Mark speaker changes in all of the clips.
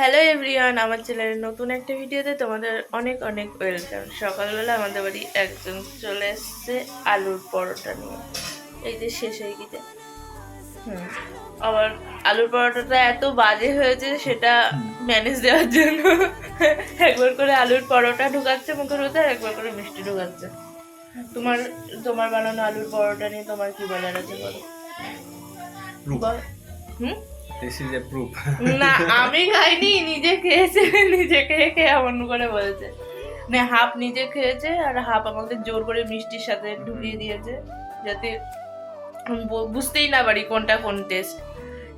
Speaker 1: Hello everyone আমার চ্যানেলের নতুন একটা ভিডিওতে তোমাদের অনেক অনেক ওয়েলকাম সকালবেলা আমাদের বাড়ি একজন চলে এসছে আলুর পরোটা নিয়ে। এই যে শেষ হয়ে গেছে। হুম। আবার আলুর পরোটাটা এত বাজে হয়েছে সেটা ম্যানেজ দেওয়ার জন্য। একবার করে আলুর পরোটা ঢুকাচ্ছে মুখের মধ্যে আর একবার করে মিষ্টি ঢুকাচ্ছে। তোমার তোমার বানানো আলুর পরোটা নিয়ে তোমার কি বলার আছে বলো. হুম?
Speaker 2: Proof.
Speaker 1: না আমি খাইনি নিজে খেয়েছে নিজে খেয়ে খেয়ে এমন করে বলেছে। না হাফ নিজে খেয়েছে আর হাফ আমাকে জোর করে মিষ্টির সাথে ঢুকিয়ে দিয়েছে যাতে বুঝতেই না পারি কোনটা কোন টেস্ট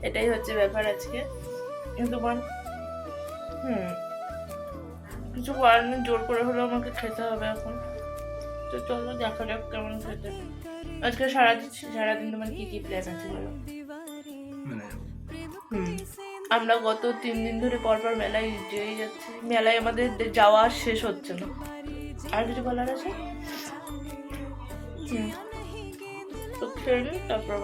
Speaker 1: এটাই হচ্ছে ব্যাপার আজকে। তোমার হুম কিছু করার নেই জোর করে হলেও আমাকে খেতে হবে এখন। তো চলো দেখা যাক কেমন খেতে। আজকে সারাদিন সারাদিন তোমার কি কি প্ল্যান আছে
Speaker 2: মানে।
Speaker 1: আমরা গত তিন দিন ধরে পরপর মেলায় যেই যাচ্ছি। মেলায় আমাদের যাওয়া আর শেষ হচ্ছে না। আর কিছু বলার আছে? তারপর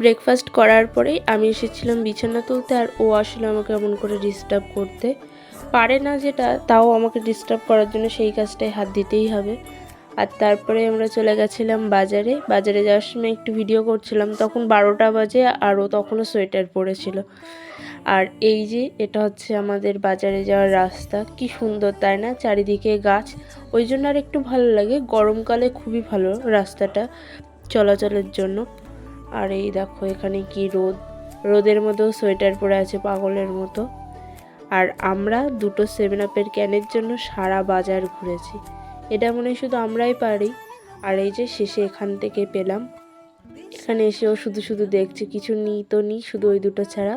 Speaker 3: ব্রেকফাস্ট করার পরেই আমি এসেছিলাম বিছানা তুলতে আর ও আসলে আমাকে এমন করে ডিস্টার্ব করতে। পারে না যেটা তাও আমাকে ডিস্টার্ব করার জন্য সেই কাজটায় হাত দিতেই হবে। আর তারপরে আমরা চলে গেছিলাম বাজারে। বাজারে যাওয়ার সময় একটু ভিডিও করছিলাম। তখন বারোটা বাজে আরও তখনও সোয়েটার পরেছিল। আর এই যে, এটা হচ্ছে আমাদের বাজারে যাওয়ার রাস্তা। কি সুন্দর, তাই না? চারিদিকে গাছ। ওই জন্য আর একটু ভালো লাগে। গরমকালে খুবই ভালো রাস্তাটা চলাচলের জন্য। আর এই দেখো, এখানে কি রোদ। রোদের মধ্যেও সোয়েটার পরে আছে, পাগলের মতো। আর আমরা দুটো সেভেন আপের ক্যানের জন্য সারা বাজার ঘুরেছি। এটা মনে শুধু আমরাই পারি। আর এই যে শেষে এখান থেকে পেলাম। এখানে এসেও শুধু শুধু দেখছি, কিছু নিই তো নিই, শুধু ওই দুটো ছাড়া।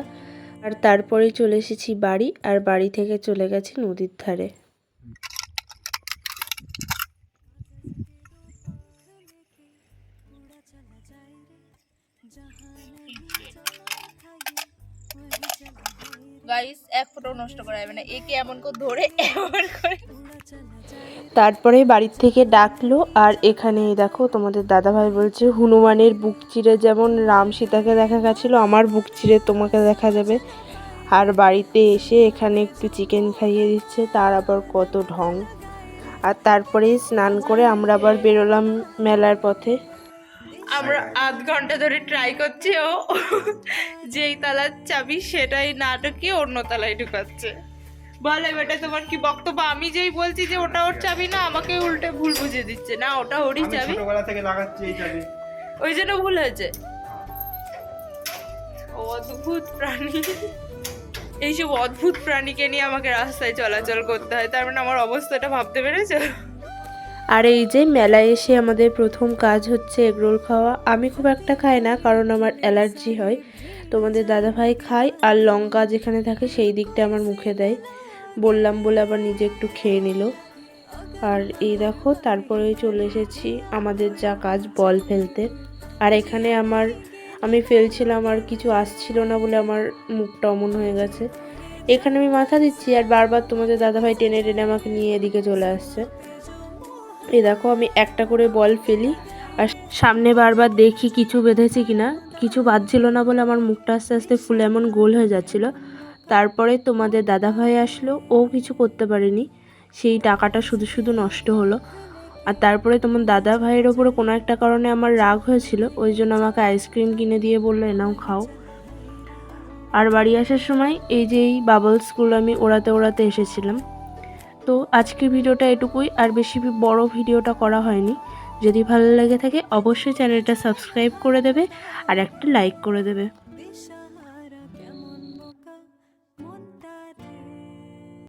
Speaker 3: আর তারপরেই চলে এসেছি বাড়ি, আর বাড়ি থেকে চলে গেছি নদীর ধারে।
Speaker 1: গাইস এক নষ্ট করা যাবে না। একে এমন করে ধরে, এমন করে
Speaker 3: তারপরে বাড়ির থেকে ডাকলো, আর এখানে দেখো তোমাদের দাদাভাই বলছে, হনুমানের বুক চিরে যেমন রাম সীতাকে দেখা গেছিল, আমার বুক চিরে তোমাকে দেখা যাবে। আর বাড়িতে এসে এখানে একটু চিকেন খাইয়ে দিচ্ছে, তার আবার কত ঢং। আর তারপরে স্নান করে আমরা আবার বেরোলাম মেলার পথে।
Speaker 1: আমরা আধ ঘণ্টা ধরে ট্রাই করছি ও, যেই তালার চাবি সেটাই না ঢুকিয়ে অন্য তালায় ঢুকাচ্ছে। বলে বেটা তোমার কি বক্তব্য? আমি যেই বলছি যে ওটা ওর চাবি না আমাকে উল্টে ভুল বুঝে দিচ্ছে। না ওটা ওরই চাবি।
Speaker 2: ছোটবেলা থেকে লাগাচ্ছি এই চাবি।
Speaker 1: ওই জন্য ভুল হয়েছে। ও অদ্ভুত প্রাণী। এইসব অদ্ভুত প্রাণীকে নিয়ে আমাকে রাস্তায় চলাচল করতে হয়। তার মানে আমার অবস্থাটা ভাবতে পেরেছ?
Speaker 3: আর এই যে মেলায় এসে আমাদের প্রথম কাজ হচ্ছে এগরোল খাওয়া। আমি খুব একটা খাই না কারণ আমার অ্যালার্জি হয়। তোমাদের দাদাভাই খায় আর লঙ্কা যেখানে থাকে সেই দিকটা আমার মুখে দেয়। বললাম বলে আবার নিজে একটু খেয়ে নিল। আর এই দেখো, তারপরে চলে এসেছি আমাদের যা কাজ, বল ফেলতে। আর এখানে আমার, আমি ফেলছিলাম আর কিছু আসছিল না বলে আমার মুখটা অমন হয়ে গেছে। এখানে আমি মাথা দিচ্ছি আর বারবার তোমাদের দাদাভাই টেনে টেনে আমাকে নিয়ে এদিকে চলে আসছে। এই দেখো, আমি একটা করে বল ফেলি আর সামনে বারবার দেখি কিছু বেঁধেছি কিনা। কিছু বাজছিল না বলে আমার মুখটা আস্তে আস্তে ফুলে এমন গোল হয়ে যাচ্ছিল। তারপরে তোমাদের দাদাভাই আসলো, ও কিছু করতে পারেনি। সেই টাকাটা শুধু শুধু নষ্ট হলো। আর তারপরে তোমার দাদা ভাইয়ের ওপরে কোনো একটা কারণে আমার রাগ হয়েছিল, ওই জন্য আমাকে আইসক্রিম কিনে দিয়ে বলল, এনাও খাও। আর বাড়ি আসার সময় এই যে এই বাবলসগুলো আমি ওড়াতে ওড়াতে এসেছিলাম। তো আজকের ভিডিওটা এটুকুই, আর বেশি বড় ভিডিওটা করা হয়নি। যদি ভালো লেগে থাকে, অবশ্যই চ্যানেলটা সাবস্ক্রাইব করে দেবে, আর একটা লাইক করে দেবে।